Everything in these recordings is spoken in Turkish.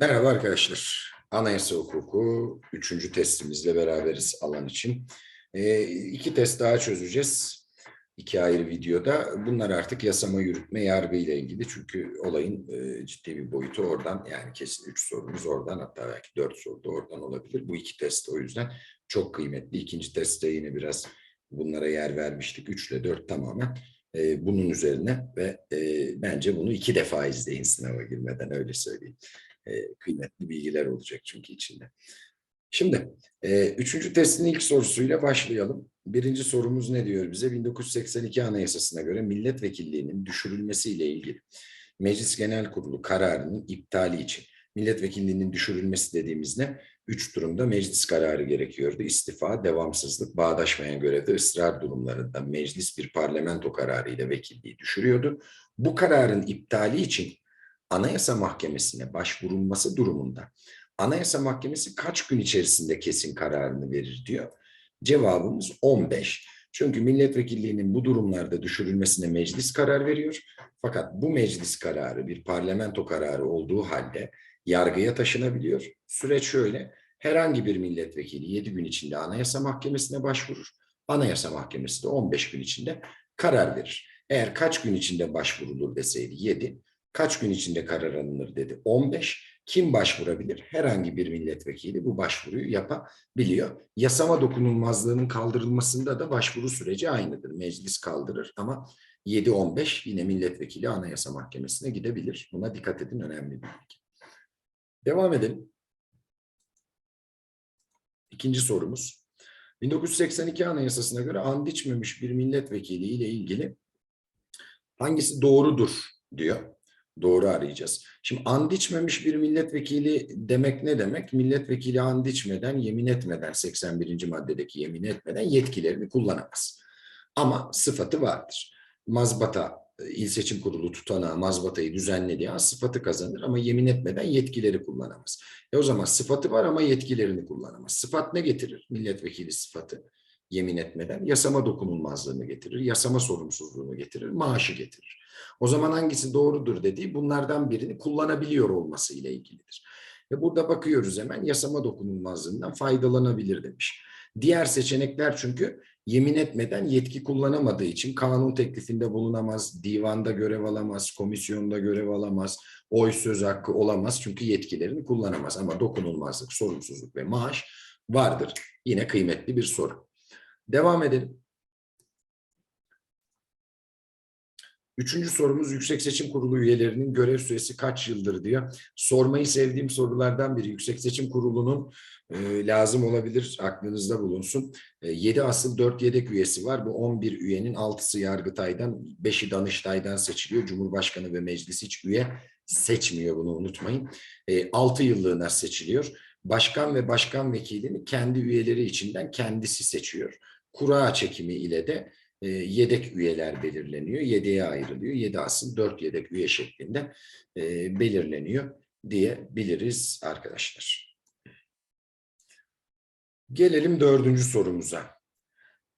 Merhaba arkadaşlar. Anayasa hukuku üçüncü testimizle beraberiz alan için. Ee, iki test daha çözeceğiz. İki ayrı videoda. Bunlar artık yasama, yürütme, yargı ile ilgili. Çünkü olayın e, ciddi bir boyutu oradan. Yani kesin üç sorumuz oradan hatta belki dört soru da oradan olabilir. Bu iki test o yüzden çok kıymetli. İkinci testte yine biraz bunlara yer vermiştik. Üç ile dört tamamen e, bunun üzerine ve e, bence bunu iki defa izleyin sınava girmeden öyle söyleyeyim e, kıymetli bilgiler olacak çünkü içinde. Şimdi e, üçüncü testin ilk sorusuyla başlayalım. Birinci sorumuz ne diyor bize? 1982 Anayasası'na göre milletvekilliğinin düşürülmesiyle ilgili Meclis Genel Kurulu kararının iptali için milletvekilliğinin düşürülmesi dediğimiz ne? Üç durumda meclis kararı gerekiyordu. İstifa, devamsızlık, bağdaşmayan görevde ısrar durumlarında meclis bir parlamento kararı ile vekilliği düşürüyordu. Bu kararın iptali için Anayasa Mahkemesi'ne başvurulması durumunda Anayasa Mahkemesi kaç gün içerisinde kesin kararını verir diyor. Cevabımız 15. Çünkü milletvekilliğinin bu durumlarda düşürülmesine meclis karar veriyor. Fakat bu meclis kararı bir parlamento kararı olduğu halde yargıya taşınabiliyor. Süreç şöyle. Herhangi bir milletvekili 7 gün içinde Anayasa Mahkemesi'ne başvurur. Anayasa Mahkemesi de 15 gün içinde karar verir. Eğer kaç gün içinde başvurulur deseydi 7, Kaç gün içinde karar alınır dedi. 15. Kim başvurabilir? Herhangi bir milletvekili bu başvuruyu yapabiliyor. Yasama dokunulmazlığının kaldırılmasında da başvuru süreci aynıdır. Meclis kaldırır ama 7-15 yine milletvekili Anayasa Mahkemesi'ne gidebilir. Buna dikkat edin önemli bir bilgi. Devam edelim. İkinci sorumuz. 1982 Anayasası'na göre and içmemiş bir milletvekili ile ilgili hangisi doğrudur diyor doğru arayacağız. Şimdi and içmemiş bir milletvekili demek ne demek? Milletvekili and içmeden, yemin etmeden, 81. maddedeki yemin etmeden yetkilerini kullanamaz. Ama sıfatı vardır. Mazbata, İl Seçim Kurulu tutanağı mazbatayı düzenlediği an sıfatı kazanır ama yemin etmeden yetkileri kullanamaz. E o zaman sıfatı var ama yetkilerini kullanamaz. Sıfat ne getirir? Milletvekili sıfatı yemin etmeden yasama dokunulmazlığını getirir, yasama sorumsuzluğunu getirir, maaşı getirir. O zaman hangisi doğrudur dediği bunlardan birini kullanabiliyor olması ile ilgilidir. Ve burada bakıyoruz hemen yasama dokunulmazlığından faydalanabilir demiş. Diğer seçenekler çünkü yemin etmeden yetki kullanamadığı için kanun teklifinde bulunamaz, divanda görev alamaz, komisyonda görev alamaz, oy söz hakkı olamaz çünkü yetkilerini kullanamaz. Ama dokunulmazlık, sorumsuzluk ve maaş vardır. Yine kıymetli bir soru. Devam edelim. Üçüncü sorumuz Yüksek Seçim Kurulu üyelerinin görev süresi kaç yıldır diyor. Sormayı sevdiğim sorulardan biri. Yüksek Seçim Kurulu'nun e, lazım olabilir, aklınızda bulunsun. E, 7 asıl 4 yedek üyesi var. Bu 11 üyenin 6'sı Yargıtay'dan, 5'i Danıştay'dan seçiliyor. Cumhurbaşkanı ve meclis hiç üye seçmiyor bunu unutmayın. E, 6 yıllığına seçiliyor. Başkan ve başkan vekilini kendi üyeleri içinden kendisi seçiyor. Kura çekimi ile de e, yedek üyeler belirleniyor. Yedeğe ayrılıyor. Yedi asıl dört yedek üye şeklinde e, belirleniyor diyebiliriz arkadaşlar. Gelelim dördüncü sorumuza.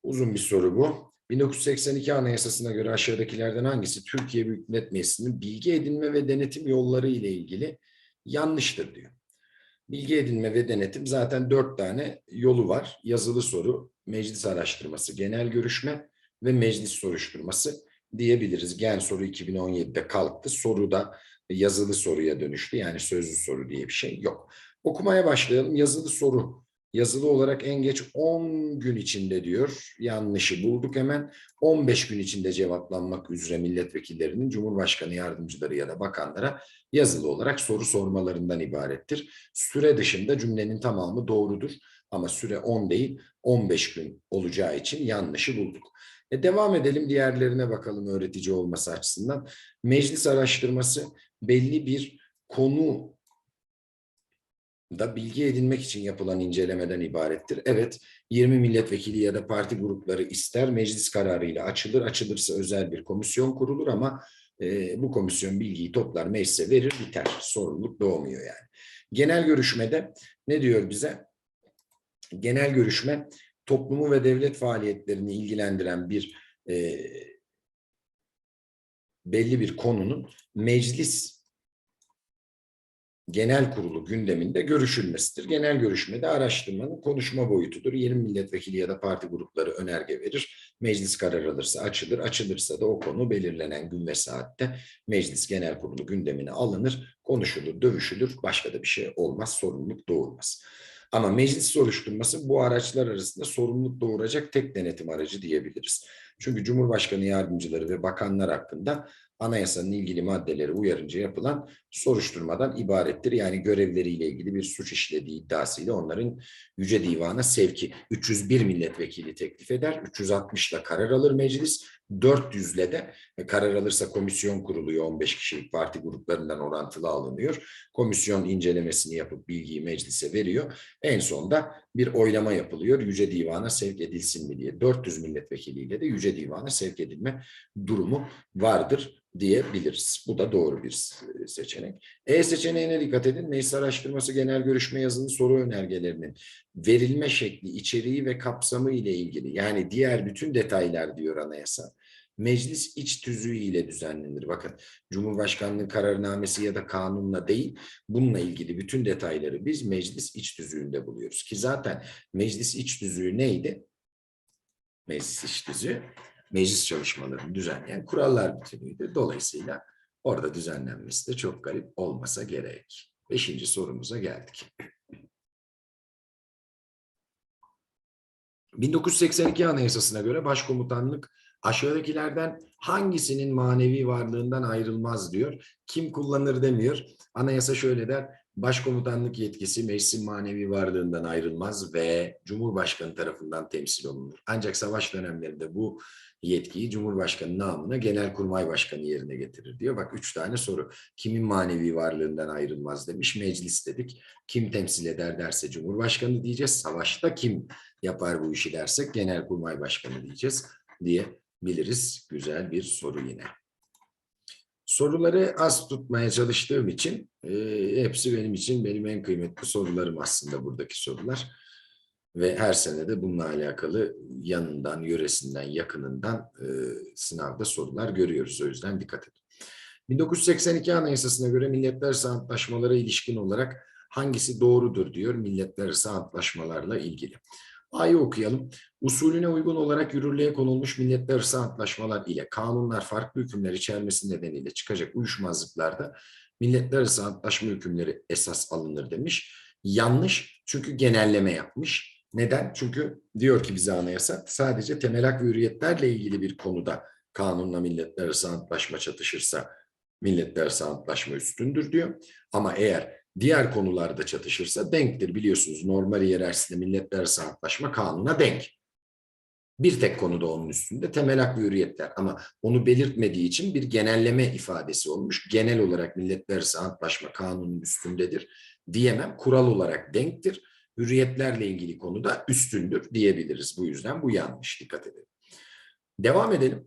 Uzun bir soru bu. 1982 Anayasası'na göre aşağıdakilerden hangisi Türkiye Büyük Millet Meclisi'nin bilgi edinme ve denetim yolları ile ilgili yanlıştır diyor. Bilgi edinme ve denetim zaten dört tane yolu var. Yazılı soru, meclis araştırması, genel görüşme ve meclis soruşturması diyebiliriz. Gen soru 2017'de kalktı. Soru da yazılı soruya dönüştü. Yani sözlü soru diye bir şey yok. Okumaya başlayalım. Yazılı soru. Yazılı olarak en geç 10 gün içinde diyor. Yanlışı bulduk hemen. 15 gün içinde cevaplanmak üzere milletvekillerinin Cumhurbaşkanı yardımcıları ya da bakanlara yazılı olarak soru sormalarından ibarettir. Süre dışında cümlenin tamamı doğrudur. Ama süre 10 değil 15 gün olacağı için yanlışı bulduk. E devam edelim diğerlerine bakalım öğretici olması açısından. Meclis araştırması belli bir konu da bilgi edinmek için yapılan incelemeden ibarettir. Evet, 20 milletvekili ya da parti grupları ister meclis kararıyla açılır. Açılırsa özel bir komisyon kurulur ama e, bu komisyon bilgiyi toplar, meclise verir, biter. Sorumluluk doğmuyor yani. Genel görüşmede ne diyor bize? Genel görüşme toplumu ve devlet faaliyetlerini ilgilendiren bir e, belli bir konunun meclis genel kurulu gündeminde görüşülmesidir. Genel görüşmede araştırmanın konuşma boyutudur. 20 milletvekili ya da parti grupları önerge verir. Meclis karar alırsa açılır. Açılırsa da o konu belirlenen gün ve saatte meclis genel kurulu gündemine alınır. Konuşulur, dövüşülür. Başka da bir şey olmaz. Sorumluluk doğurmaz. Ama meclis soruşturması bu araçlar arasında sorumluluk doğuracak tek denetim aracı diyebiliriz. Çünkü Cumhurbaşkanı yardımcıları ve bakanlar hakkında anayasanın ilgili maddeleri uyarınca yapılan soruşturmadan ibarettir. Yani görevleriyle ilgili bir suç işlediği iddiasıyla onların Yüce Divan'a sevki 301 milletvekili teklif eder. 360 ile karar alır meclis. 400 ile de karar alırsa komisyon kuruluyor. 15 kişilik parti gruplarından orantılı alınıyor. Komisyon incelemesini yapıp bilgiyi meclise veriyor. En sonda bir oylama yapılıyor. Yüce Divan'a sevk edilsin mi diye. 400 milletvekiliyle de Yüce Divan'a sevk edilme durumu vardır diyebiliriz. Bu da doğru bir seçenek. E seçeneğine dikkat edin. Meclis araştırması genel görüşme yazılı soru önergelerinin verilme şekli, içeriği ve kapsamı ile ilgili yani diğer bütün detaylar diyor anayasa. Meclis iç tüzüğü ile düzenlenir. Bakın Cumhurbaşkanlığı kararnamesi ya da kanunla değil bununla ilgili bütün detayları biz meclis iç tüzüğünde buluyoruz. Ki zaten meclis iç tüzüğü neydi? Meclis iç tüzüğü meclis çalışmalarını düzenleyen kurallar bütünüydü. Dolayısıyla orada düzenlenmesi de çok garip olmasa gerek. Beşinci sorumuza geldik. 1982 Anayasası'na göre başkomutanlık aşağıdakilerden hangisinin manevi varlığından ayrılmaz diyor. Kim kullanır demiyor. Anayasa şöyle der. Başkomutanlık yetkisi meclisin manevi varlığından ayrılmaz ve Cumhurbaşkanı tarafından temsil olunur. Ancak savaş dönemlerinde bu yetkiyi Cumhurbaşkanı namına Genelkurmay Başkanı yerine getirir diyor. Bak üç tane soru. Kimin manevi varlığından ayrılmaz demiş. Meclis dedik. Kim temsil eder derse Cumhurbaşkanı diyeceğiz. Savaşta kim yapar bu işi dersek Genelkurmay Başkanı diyeceğiz diyebiliriz. Güzel bir soru yine. Soruları az tutmaya çalıştığım için e, hepsi benim için benim en kıymetli sorularım aslında buradaki sorular. Ve her sene de bununla alakalı yanından, yöresinden, yakınından e, sınavda sorular görüyoruz. O yüzden dikkat edin. 1982 Anayasası'na göre milletler antlaşmalara ilişkin olarak hangisi doğrudur diyor milletler antlaşmalarla ilgili. A'yı okuyalım. Usulüne uygun olarak yürürlüğe konulmuş milletler arası antlaşmalar ile kanunlar farklı hükümler içermesi nedeniyle çıkacak uyuşmazlıklarda milletler arası antlaşma hükümleri esas alınır demiş. Yanlış çünkü genelleme yapmış. Neden? Çünkü diyor ki bize anayasa sadece temel hak ve hürriyetlerle ilgili bir konuda kanunla milletler arası antlaşma çatışırsa milletler arası antlaşma üstündür diyor. Ama eğer diğer konularda çatışırsa denktir biliyorsunuz. Normal hiyerarşisinde milletler antlaşma kanuna denk. Bir tek konuda onun üstünde temel hak ve hürriyetler ama onu belirtmediği için bir genelleme ifadesi olmuş. Genel olarak milletler antlaşma kanunun üstündedir diyemem. Kural olarak denktir. Hürriyetlerle ilgili konuda üstündür diyebiliriz. Bu yüzden bu yanlış. Dikkat edelim. Devam edelim.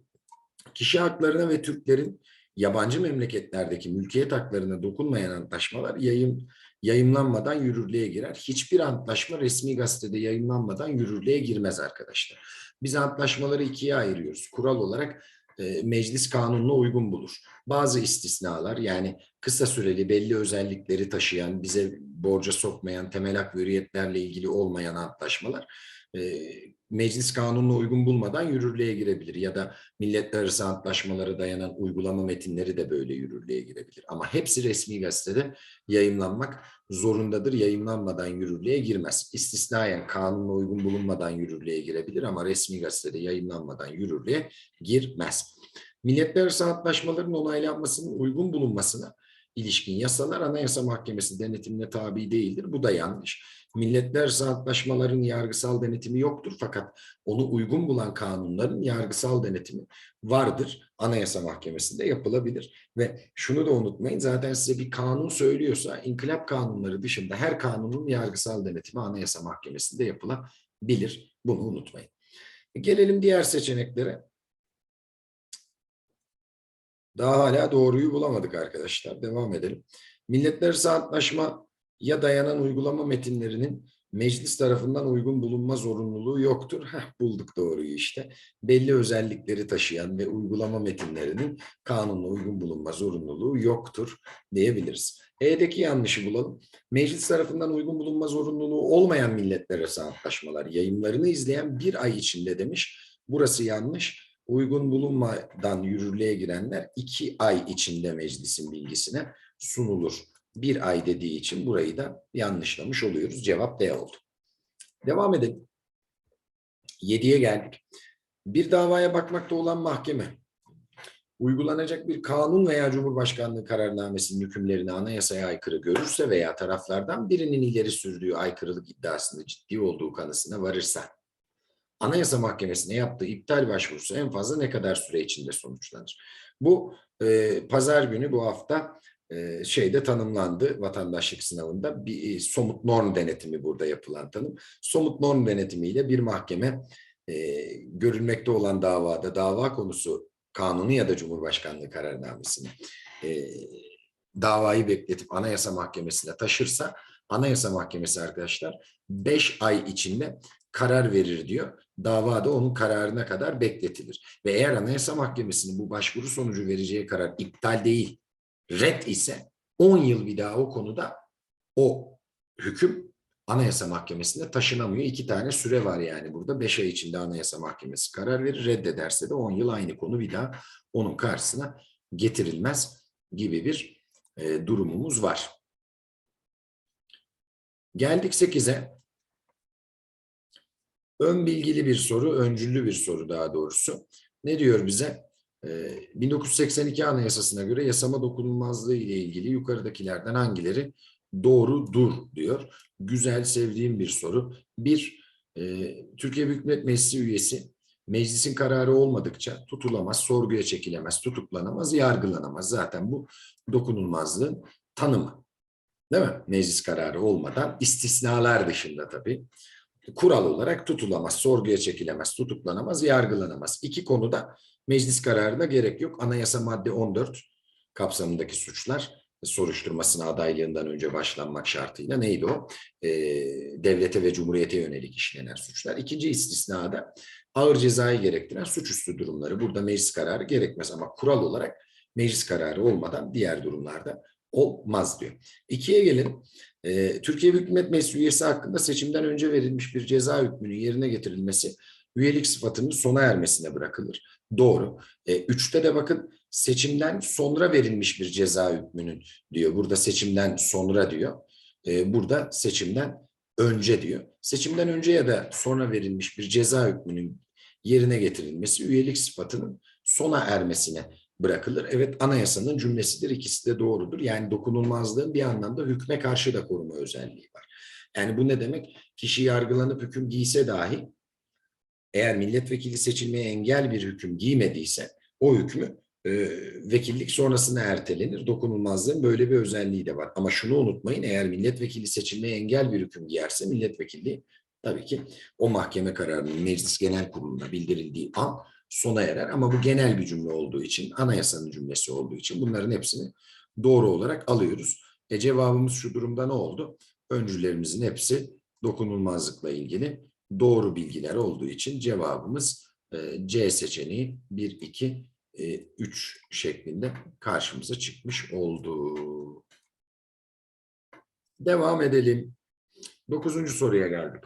Kişi haklarına ve Türklerin yabancı memleketlerdeki mülkiyet haklarına dokunmayan antlaşmalar yayın, yayımlanmadan yürürlüğe girer. Hiçbir antlaşma resmi gazetede yayınlanmadan yürürlüğe girmez arkadaşlar. Biz antlaşmaları ikiye ayırıyoruz. Kural olarak e, meclis kanununa uygun bulur. Bazı istisnalar yani kısa süreli belli özellikleri taşıyan, bize borca sokmayan, temel hak ve ilgili olmayan antlaşmalar e, meclis kanununa uygun bulmadan yürürlüğe girebilir ya da milletler arası antlaşmalara dayanan uygulama metinleri de böyle yürürlüğe girebilir. Ama hepsi resmi gazetede yayınlanmak zorundadır. Yayınlanmadan yürürlüğe girmez. İstisnayen kanunla uygun bulunmadan yürürlüğe girebilir ama resmi gazetede yayınlanmadan yürürlüğe girmez. Milletler arası antlaşmaların onaylanmasının uygun bulunmasına ilişkin yasalar Anayasa Mahkemesi denetimine tabi değildir. Bu da yanlış. Milletler antlaşmaların yargısal denetimi yoktur fakat onu uygun bulan kanunların yargısal denetimi vardır. Anayasa Mahkemesi'nde yapılabilir. Ve şunu da unutmayın zaten size bir kanun söylüyorsa inkılap kanunları dışında her kanunun yargısal denetimi Anayasa Mahkemesi'nde yapılabilir. Bunu unutmayın. Gelelim diğer seçeneklere. Daha hala doğruyu bulamadık arkadaşlar. Devam edelim. Milletler antlaşma ya dayanan uygulama metinlerinin meclis tarafından uygun bulunma zorunluluğu yoktur. Heh, bulduk doğruyu işte. Belli özellikleri taşıyan ve uygulama metinlerinin kanunla uygun bulunma zorunluluğu yoktur diyebiliriz. E'deki yanlışı bulalım. Meclis tarafından uygun bulunma zorunluluğu olmayan milletler arası antlaşmalar yayımlarını izleyen bir ay içinde demiş. Burası yanlış. Uygun bulunmadan yürürlüğe girenler iki ay içinde meclisin bilgisine sunulur. Bir ay dediği için burayı da yanlışlamış oluyoruz. Cevap D oldu. Devam edelim. 7'ye geldik. Bir davaya bakmakta olan mahkeme uygulanacak bir kanun veya Cumhurbaşkanlığı kararnamesinin hükümlerini anayasaya aykırı görürse veya taraflardan birinin ileri sürdüğü aykırılık iddiasında ciddi olduğu kanısına varırsa Anayasa Mahkemesi'ne yaptığı iptal başvurusu en fazla ne kadar süre içinde sonuçlanır? Bu e, pazar günü bu hafta e, şeyde tanımlandı vatandaşlık sınavında bir e, somut norm denetimi burada yapılan tanım. Somut norm denetimiyle bir mahkeme e, görülmekte olan davada dava konusu kanunu ya da Cumhurbaşkanlığı kararnamesini e, davayı bekletip Anayasa Mahkemesi'ne taşırsa Anayasa Mahkemesi arkadaşlar 5 ay içinde karar verir diyor. Davada onun kararına kadar bekletilir. Ve eğer Anayasa Mahkemesi'nin bu başvuru sonucu vereceği karar iptal değil, red ise 10 yıl bir daha o konuda o hüküm Anayasa Mahkemesi'nde taşınamıyor. İki tane süre var yani burada. Beş ay içinde Anayasa Mahkemesi karar verir. Reddederse de 10 yıl aynı konu bir daha onun karşısına getirilmez gibi bir e, durumumuz var. Geldik 8'e. Ön bilgili bir soru, öncüllü bir soru daha doğrusu. Ne diyor bize? Ee, 1982 Anayasası'na göre yasama dokunulmazlığı ile ilgili yukarıdakilerden hangileri doğrudur diyor. Güzel, sevdiğim bir soru. Bir, e, Türkiye Büyük Millet Meclisi üyesi meclisin kararı olmadıkça tutulamaz, sorguya çekilemez, tutuklanamaz, yargılanamaz. Zaten bu dokunulmazlığın tanımı. Değil mi? Meclis kararı olmadan istisnalar dışında tabii kural olarak tutulamaz, sorguya çekilemez, tutuklanamaz, yargılanamaz. İki konuda meclis kararına gerek yok. Anayasa madde 14 kapsamındaki suçlar soruşturmasına adaylığından önce başlanmak şartıyla neydi o? Ee, devlete ve cumhuriyete yönelik işlenen suçlar. İkinci istisnada ağır cezayı gerektiren suçüstü durumları. Burada meclis kararı gerekmez ama kural olarak meclis kararı olmadan diğer durumlarda olmaz diyor. İkiye gelin. Ee, Türkiye Büyük Millet Meclisi üyesi hakkında seçimden önce verilmiş bir ceza hükmünün yerine getirilmesi üyelik sıfatının sona ermesine bırakılır. Doğru. E, üçte de bakın seçimden sonra verilmiş bir ceza hükmünün diyor. Burada seçimden sonra diyor. E, burada seçimden önce diyor. Seçimden önce ya da sonra verilmiş bir ceza hükmünün yerine getirilmesi üyelik sıfatının sona ermesine bırakılır. Evet anayasanın cümlesidir ikisi de doğrudur. Yani dokunulmazlığın bir anlamda hükme karşı da koruma özelliği var. Yani bu ne demek? Kişi yargılanıp hüküm giyse dahi eğer milletvekili seçilmeye engel bir hüküm giymediyse o hükmü e, vekillik sonrasına ertelenir. Dokunulmazlığın böyle bir özelliği de var. Ama şunu unutmayın eğer milletvekili seçilmeye engel bir hüküm giyerse milletvekilliği tabii ki o mahkeme kararının meclis genel kuruluna bildirildiği an sona erer. Ama bu genel bir cümle olduğu için, anayasanın cümlesi olduğu için bunların hepsini doğru olarak alıyoruz. E cevabımız şu durumda ne oldu? Öncülerimizin hepsi dokunulmazlıkla ilgili doğru bilgiler olduğu için cevabımız e, C seçeneği 1, 2, 3 şeklinde karşımıza çıkmış oldu. Devam edelim. Dokuzuncu soruya geldik.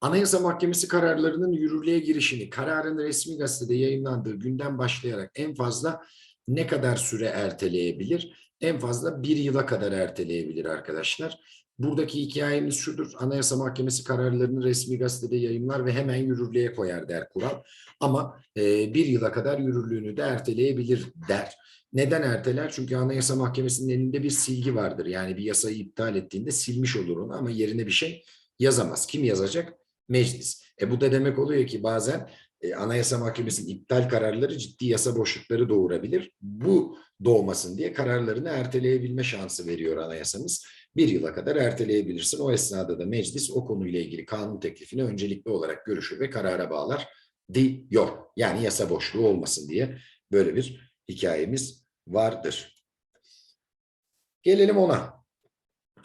Anayasa Mahkemesi kararlarının yürürlüğe girişini kararın resmi gazetede yayınlandığı günden başlayarak en fazla ne kadar süre erteleyebilir? En fazla bir yıla kadar erteleyebilir arkadaşlar. Buradaki hikayemiz şudur. Anayasa Mahkemesi kararlarını resmi gazetede yayınlar ve hemen yürürlüğe koyar der kural. Ama e, bir yıla kadar yürürlüğünü de erteleyebilir der. Neden erteler? Çünkü Anayasa Mahkemesi'nin elinde bir silgi vardır. Yani bir yasayı iptal ettiğinde silmiş olur onu ama yerine bir şey yazamaz. Kim yazacak? Meclis. E bu da demek oluyor ki bazen e, Anayasa Mahkemesi'nin iptal kararları ciddi yasa boşlukları doğurabilir. Bu doğmasın diye kararlarını erteleyebilme şansı veriyor anayasamız. Bir yıla kadar erteleyebilirsin. O esnada da meclis o konuyla ilgili kanun teklifini öncelikli olarak görüşür ve karara bağlar diyor. Yani yasa boşluğu olmasın diye böyle bir hikayemiz vardır. Gelelim ona.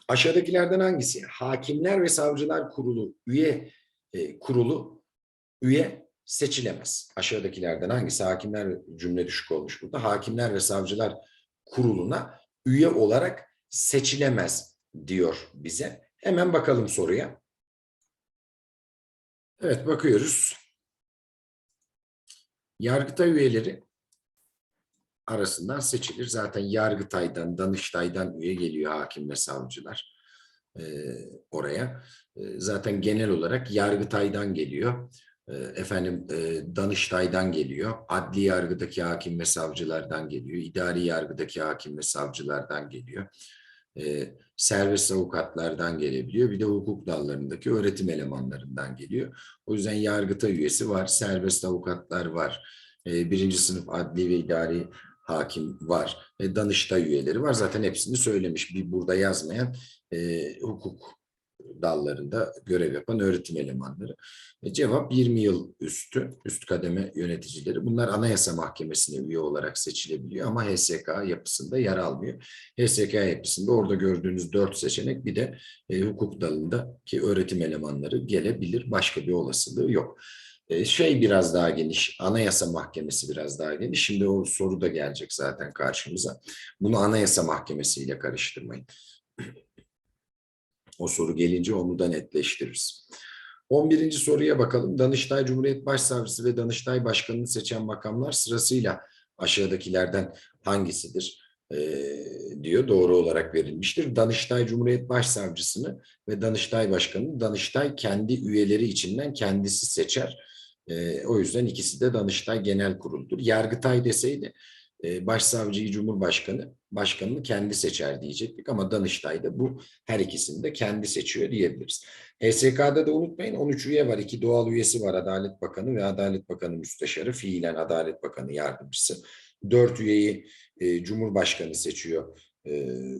Aşağıdakilerden hangisi? Hakimler ve Savcılar Kurulu üye e, kurulu üye seçilemez. Aşağıdakilerden hangisi? Hakimler cümle düşük olmuş burada. Hakimler ve Savcılar Kurulu'na üye olarak seçilemez diyor bize. Hemen bakalım soruya. Evet bakıyoruz. Yargıtay üyeleri arasından seçilir. Zaten Yargıtay'dan, Danıştay'dan üye geliyor hakim ve savcılar e, oraya. E, zaten genel olarak Yargıtay'dan geliyor. E, efendim e, Danıştay'dan geliyor. Adli yargıdaki hakim ve savcılardan geliyor. İdari yargıdaki hakim ve savcılardan geliyor. E, serbest avukatlardan gelebiliyor. Bir de hukuk dallarındaki öğretim elemanlarından geliyor. O yüzden Yargıtay üyesi var, serbest avukatlar var, e, birinci sınıf adli ve idari hakim var, e, Danıştay üyeleri var. Zaten hepsini söylemiş. Bir burada yazmayan e, hukuk dallarında görev yapan öğretim elemanları. E, cevap 20 yıl üstü, üst kademe yöneticileri. Bunlar Anayasa Mahkemesi'ne üye olarak seçilebiliyor ama HSK yapısında yer almıyor. HSK yapısında orada gördüğünüz dört seçenek bir de e, hukuk dalındaki öğretim elemanları gelebilir. Başka bir olasılığı yok. E, şey biraz daha geniş, Anayasa Mahkemesi biraz daha geniş. Şimdi o soru da gelecek zaten karşımıza. Bunu Anayasa Mahkemesi ile karıştırmayın. O soru gelince onu da netleştiririz. 11. soruya bakalım. Danıştay Cumhuriyet Başsavcısı ve Danıştay Başkanı'nı seçen makamlar sırasıyla aşağıdakilerden hangisidir? Ee, diyor doğru olarak verilmiştir. Danıştay Cumhuriyet Başsavcısını ve Danıştay Başkanı'nı Danıştay kendi üyeleri içinden kendisi seçer. Ee, o yüzden ikisi de Danıştay Genel Kurulu'dur. Yargıtay deseydi e, Başsavcıyı Cumhurbaşkanı, başkanını kendi seçer diyecektik ama Danıştay'da bu her ikisini de kendi seçiyor diyebiliriz. HSK'da da unutmayın 13 üye var, iki doğal üyesi var Adalet Bakanı ve Adalet Bakanı Müsteşarı, fiilen Adalet Bakanı Yardımcısı. Dört üyeyi e, Cumhurbaşkanı seçiyor e,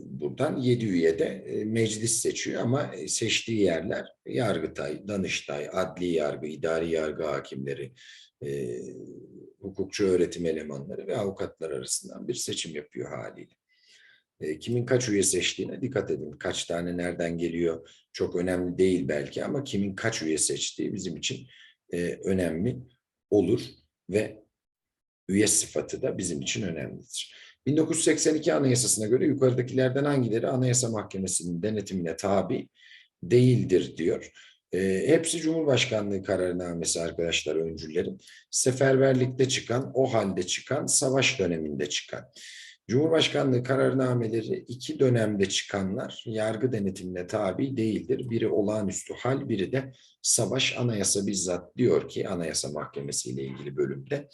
buradan. Yedi üye de e, meclis seçiyor ama e, seçtiği yerler Yargıtay, Danıştay, Adli Yargı, İdari Yargı Hakimleri, e, hukukçu öğretim elemanları ve avukatlar arasından bir seçim yapıyor haliyle. E, kimin kaç üye seçtiğine dikkat edin. Kaç tane nereden geliyor çok önemli değil belki ama kimin kaç üye seçtiği bizim için e, önemli olur ve üye sıfatı da bizim için önemlidir. 1982 Anayasası'na göre yukarıdakilerden hangileri Anayasa Mahkemesi'nin denetimine tabi değildir diyor. E, hepsi Cumhurbaşkanlığı kararnamesi arkadaşlar öncüllerin. Seferberlikte çıkan, o halde çıkan, savaş döneminde çıkan. Cumhurbaşkanlığı kararnameleri iki dönemde çıkanlar yargı denetimine tabi değildir. Biri olağanüstü hal, biri de savaş anayasa bizzat diyor ki Anayasa Mahkemesi ile ilgili bölümde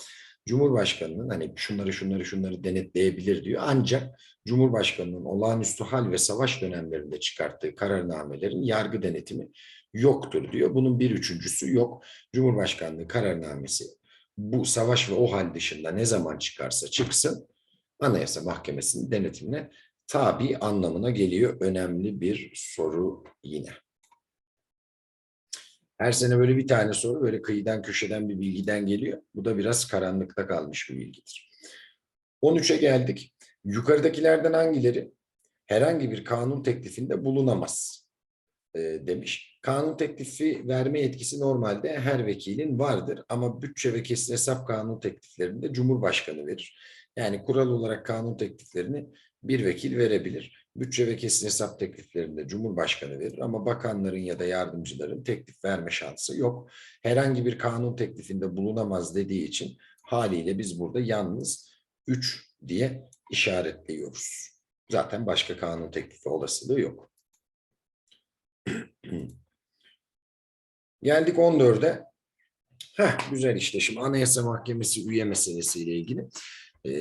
Cumhurbaşkanının hani şunları şunları şunları denetleyebilir diyor. Ancak Cumhurbaşkanının olağanüstü hal ve savaş dönemlerinde çıkarttığı kararnamelerin yargı denetimi yoktur diyor. Bunun bir üçüncüsü yok. Cumhurbaşkanlığı kararnamesi bu savaş ve o hal dışında ne zaman çıkarsa çıksın Anayasa Mahkemesi'nin denetimine tabi anlamına geliyor. Önemli bir soru yine. Her sene böyle bir tane soru böyle kıyıdan köşeden bir bilgiden geliyor. Bu da biraz karanlıkta kalmış bir bilgidir. 13'e geldik. Yukarıdakilerden hangileri herhangi bir kanun teklifinde bulunamaz e, demiş. Kanun teklifi verme yetkisi normalde her vekilin vardır ama bütçe ve kesin hesap kanun tekliflerinde Cumhurbaşkanı verir. Yani kural olarak kanun tekliflerini bir vekil verebilir. Bütçe ve kesin hesap tekliflerinde Cumhurbaşkanı verir ama bakanların ya da yardımcıların teklif verme şansı yok. Herhangi bir kanun teklifinde bulunamaz dediği için haliyle biz burada yalnız 3 diye işaretliyoruz. Zaten başka kanun teklifi olasılığı yok. Geldik 14'e. Heh, güzel işte şimdi Anayasa Mahkemesi üye meselesiyle ilgili e,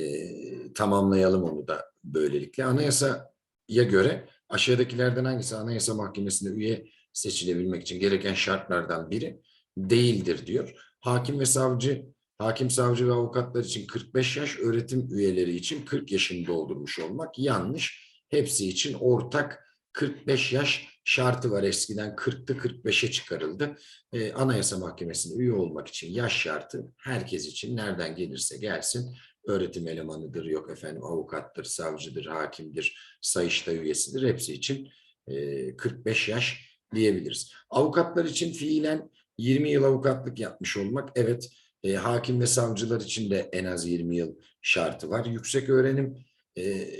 tamamlayalım onu da böylelikle. Anayasaya göre aşağıdakilerden hangisi Anayasa Mahkemesi'ne üye seçilebilmek için gereken şartlardan biri değildir diyor. Hakim ve savcı, hakim, savcı ve avukatlar için 45 yaş, öğretim üyeleri için 40 yaşını doldurmuş olmak yanlış. Hepsi için ortak 45 yaş şartı var. Eskiden 40'tı 45'e çıkarıldı. Ee, Anayasa Mahkemesi'ne üye olmak için yaş şartı herkes için nereden gelirse gelsin öğretim elemanıdır, yok efendim avukattır, savcıdır, hakimdir, sayışta üyesidir. Hepsi için e, 45 yaş diyebiliriz. Avukatlar için fiilen 20 yıl avukatlık yapmış olmak, evet e, hakim ve savcılar için de en az 20 yıl şartı var. Yüksek öğrenim e,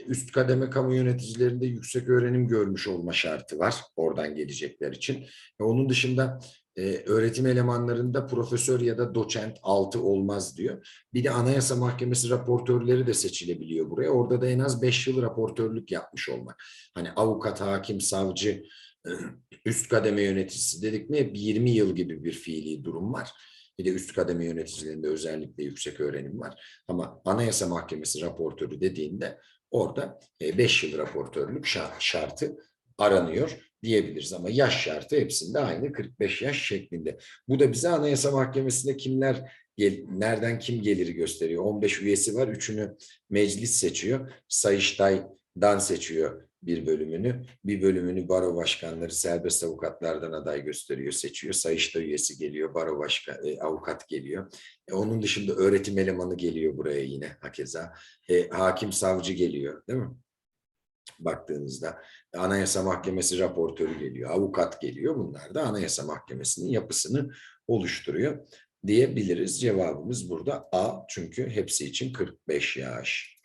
üst kademe kamu yöneticilerinde yüksek öğrenim görmüş olma şartı var oradan gelecekler için. Onun dışında e, öğretim elemanlarında profesör ya da doçent altı olmaz diyor. Bir de Anayasa Mahkemesi raportörleri de seçilebiliyor buraya. Orada da en az beş yıl raportörlük yapmış olmak. Hani avukat, hakim, savcı, üst kademe yöneticisi dedik mi hep 20 yıl gibi bir fiili durum var. Bir de üst kademe yöneticilerinde özellikle yüksek öğrenim var. Ama Anayasa Mahkemesi raportörü dediğinde orada 5 yıl raportörlük şa- şartı aranıyor diyebiliriz. Ama yaş şartı hepsinde aynı 45 yaş şeklinde. Bu da bize Anayasa Mahkemesi'nde kimler nereden kim geliri gösteriyor. 15 üyesi var. Üçünü meclis seçiyor. Sayıştay'dan seçiyor bir bölümünü. Bir bölümünü baro başkanları serbest avukatlardan aday gösteriyor, seçiyor. Sayıştay üyesi geliyor, baro başkan, e, avukat geliyor. E, onun dışında öğretim elemanı geliyor buraya yine hakeza. E, hakim savcı geliyor değil mi? Baktığınızda Anayasa Mahkemesi raportörü geliyor, avukat geliyor. Bunlar da Anayasa Mahkemesi'nin yapısını oluşturuyor diyebiliriz. Cevabımız burada A çünkü hepsi için 45 yaş.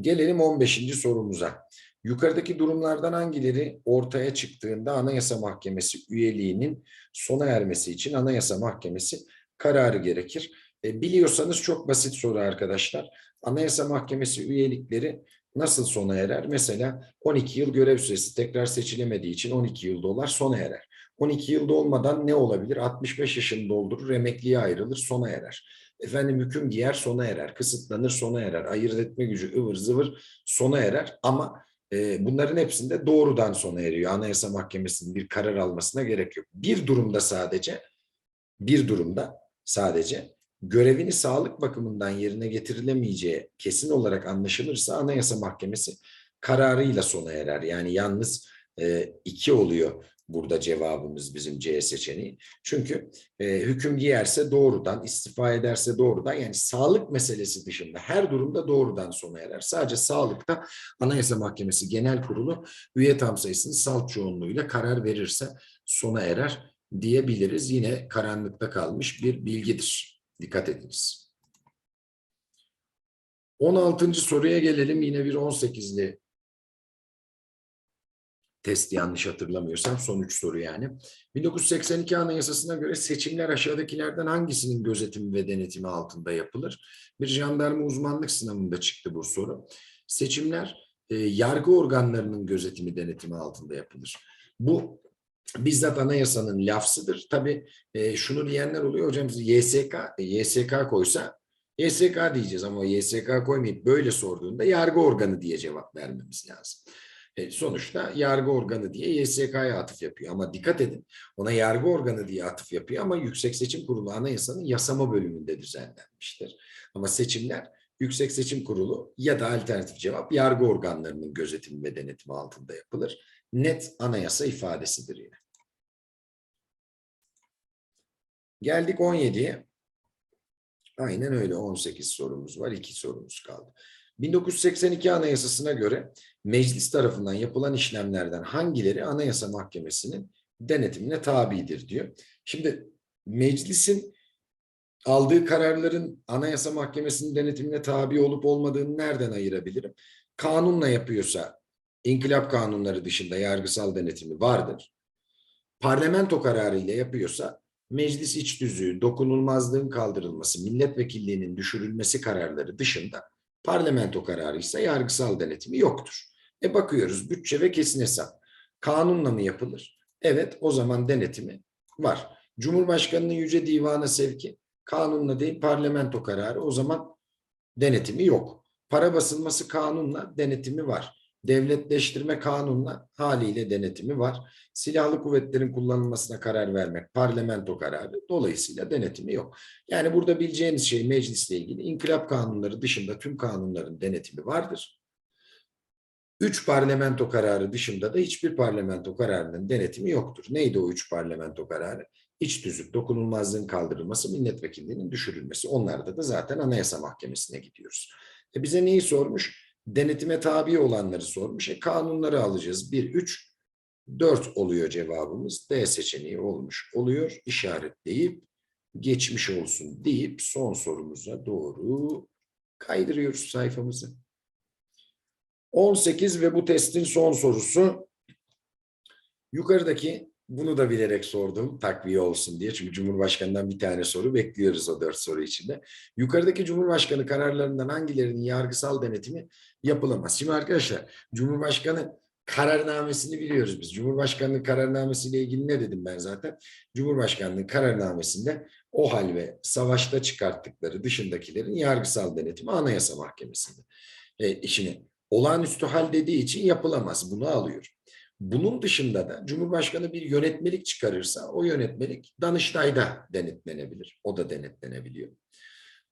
Gelelim 15. sorumuza. Yukarıdaki durumlardan hangileri ortaya çıktığında Anayasa Mahkemesi üyeliğinin sona ermesi için Anayasa Mahkemesi kararı gerekir? E, biliyorsanız çok basit soru arkadaşlar. Anayasa Mahkemesi üyelikleri nasıl sona erer? Mesela 12 yıl görev süresi tekrar seçilemediği için 12 yıl dolar sona erer. 12 yılda olmadan ne olabilir? 65 yaşını doldurur, emekliye ayrılır, sona erer. Efendim hüküm giyer, sona erer. Kısıtlanır, sona erer. Ayırt etme gücü ıvır zıvır sona erer. Ama e, bunların hepsinde doğrudan sona eriyor. Anayasa Mahkemesi'nin bir karar almasına gerek yok. Bir durumda sadece, bir durumda sadece görevini sağlık bakımından yerine getirilemeyeceği kesin olarak anlaşılırsa Anayasa Mahkemesi kararıyla sona erer. Yani yalnız e, iki oluyor burada cevabımız bizim C seçeneği. Çünkü e, hüküm giyerse doğrudan, istifa ederse doğrudan yani sağlık meselesi dışında her durumda doğrudan sona erer. Sadece sağlıkta Anayasa Mahkemesi Genel Kurulu üye tam sayısının salt çoğunluğuyla karar verirse sona erer diyebiliriz. Yine karanlıkta kalmış bir bilgidir. Dikkat ediniz. 16. soruya gelelim. Yine bir 18'li test yanlış hatırlamıyorsam son üç soru yani. 1982 Anayasası'na göre seçimler aşağıdakilerden hangisinin gözetimi ve denetimi altında yapılır? Bir jandarma uzmanlık sınavında çıktı bu soru. Seçimler e, yargı organlarının gözetimi denetimi altında yapılır. Bu bizzat anayasanın lafzıdır. Tabii e, şunu diyenler oluyor hocam YSK, e, YSK koysa YSK diyeceğiz ama YSK koymayıp böyle sorduğunda yargı organı diye cevap vermemiz lazım. E, sonuçta yargı organı diye YSK'ya atıf yapıyor. Ama dikkat edin ona yargı organı diye atıf yapıyor ama Yüksek Seçim Kurulu Anayasa'nın yasama bölümünde düzenlenmiştir. Ama seçimler Yüksek Seçim Kurulu ya da alternatif cevap yargı organlarının gözetimi ve denetimi altında yapılır. Net anayasa ifadesidir yine. Geldik 17'ye. Aynen öyle 18 sorumuz var. 2 sorumuz kaldı. 1982 Anayasası'na göre meclis tarafından yapılan işlemlerden hangileri Anayasa Mahkemesi'nin denetimine tabidir diyor. Şimdi meclisin aldığı kararların Anayasa Mahkemesi'nin denetimine tabi olup olmadığını nereden ayırabilirim? Kanunla yapıyorsa inkılap kanunları dışında yargısal denetimi vardır. Parlamento kararıyla yapıyorsa meclis iç düzüğü, dokunulmazlığın kaldırılması, milletvekilliğinin düşürülmesi kararları dışında parlamento kararı ise yargısal denetimi yoktur. E bakıyoruz bütçe ve kesin hesap. Kanunla mı yapılır? Evet o zaman denetimi var. Cumhurbaşkanının Yüce Divan'a sevki kanunla değil parlamento kararı o zaman denetimi yok. Para basılması kanunla denetimi var. Devletleştirme kanunla haliyle denetimi var. Silahlı kuvvetlerin kullanılmasına karar vermek parlamento kararı. Dolayısıyla denetimi yok. Yani burada bileceğiniz şey meclisle ilgili inkılap kanunları dışında tüm kanunların denetimi vardır. Üç parlamento kararı dışında da hiçbir parlamento kararının denetimi yoktur. Neydi o üç parlamento kararı? İç tüzük, dokunulmazlığın kaldırılması, milletvekilliğinin düşürülmesi. Onlarda da zaten Anayasa Mahkemesi'ne gidiyoruz. E bize neyi sormuş? Denetime tabi olanları sormuş. E kanunları alacağız. 1, 3, 4 oluyor cevabımız. D seçeneği olmuş oluyor. İşaretleyip geçmiş olsun deyip son sorumuza doğru kaydırıyoruz sayfamızı. 18 ve bu testin son sorusu. Yukarıdaki bunu da bilerek sordum takviye olsun diye. Çünkü Cumhurbaşkanı'ndan bir tane soru bekliyoruz o dört soru içinde. Yukarıdaki Cumhurbaşkanı kararlarından hangilerinin yargısal denetimi yapılamaz? Şimdi arkadaşlar Cumhurbaşkanı kararnamesini biliyoruz biz. Cumhurbaşkanlığı kararnamesiyle ilgili ne dedim ben zaten? Cumhurbaşkanlığı kararnamesinde o hal ve savaşta çıkarttıkları dışındakilerin yargısal denetimi Anayasa Mahkemesi'nde. E, işini olağanüstü hal dediği için yapılamaz. Bunu alıyor. Bunun dışında da Cumhurbaşkanı bir yönetmelik çıkarırsa o yönetmelik Danıştay'da denetlenebilir. O da denetlenebiliyor.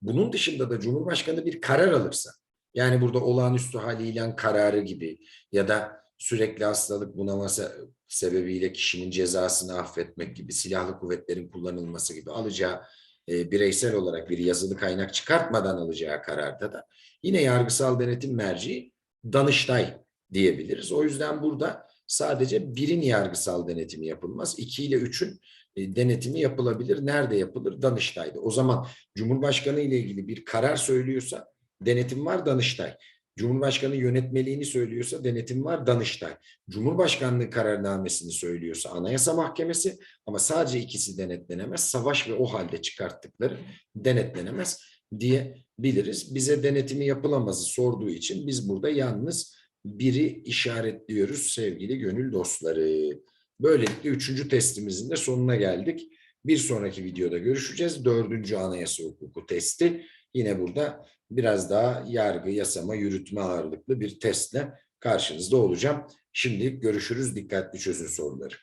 Bunun dışında da Cumhurbaşkanı bir karar alırsa yani burada olağanüstü hal ilan kararı gibi ya da sürekli hastalık bunaması sebebiyle kişinin cezasını affetmek gibi silahlı kuvvetlerin kullanılması gibi alacağı e, bireysel olarak bir yazılı kaynak çıkartmadan alacağı kararda da yine yargısal denetim merci Danıştay diyebiliriz. O yüzden burada sadece birin yargısal denetimi yapılmaz. İki ile üçün e, denetimi yapılabilir. Nerede yapılır? Danıştay'da. O zaman Cumhurbaşkanı ile ilgili bir karar söylüyorsa denetim var Danıştay. Cumhurbaşkanı yönetmeliğini söylüyorsa denetim var Danıştay. Cumhurbaşkanlığı kararnamesini söylüyorsa Anayasa Mahkemesi ama sadece ikisi denetlenemez. Savaş ve o halde çıkarttıkları denetlenemez diyebiliriz. Bize denetimi yapılamazı sorduğu için biz burada yalnız biri işaretliyoruz sevgili gönül dostları. Böylelikle üçüncü testimizin de sonuna geldik. Bir sonraki videoda görüşeceğiz. Dördüncü anayasa hukuku testi. Yine burada biraz daha yargı, yasama, yürütme ağırlıklı bir testle karşınızda olacağım. Şimdi görüşürüz. Dikkatli çözün soruları.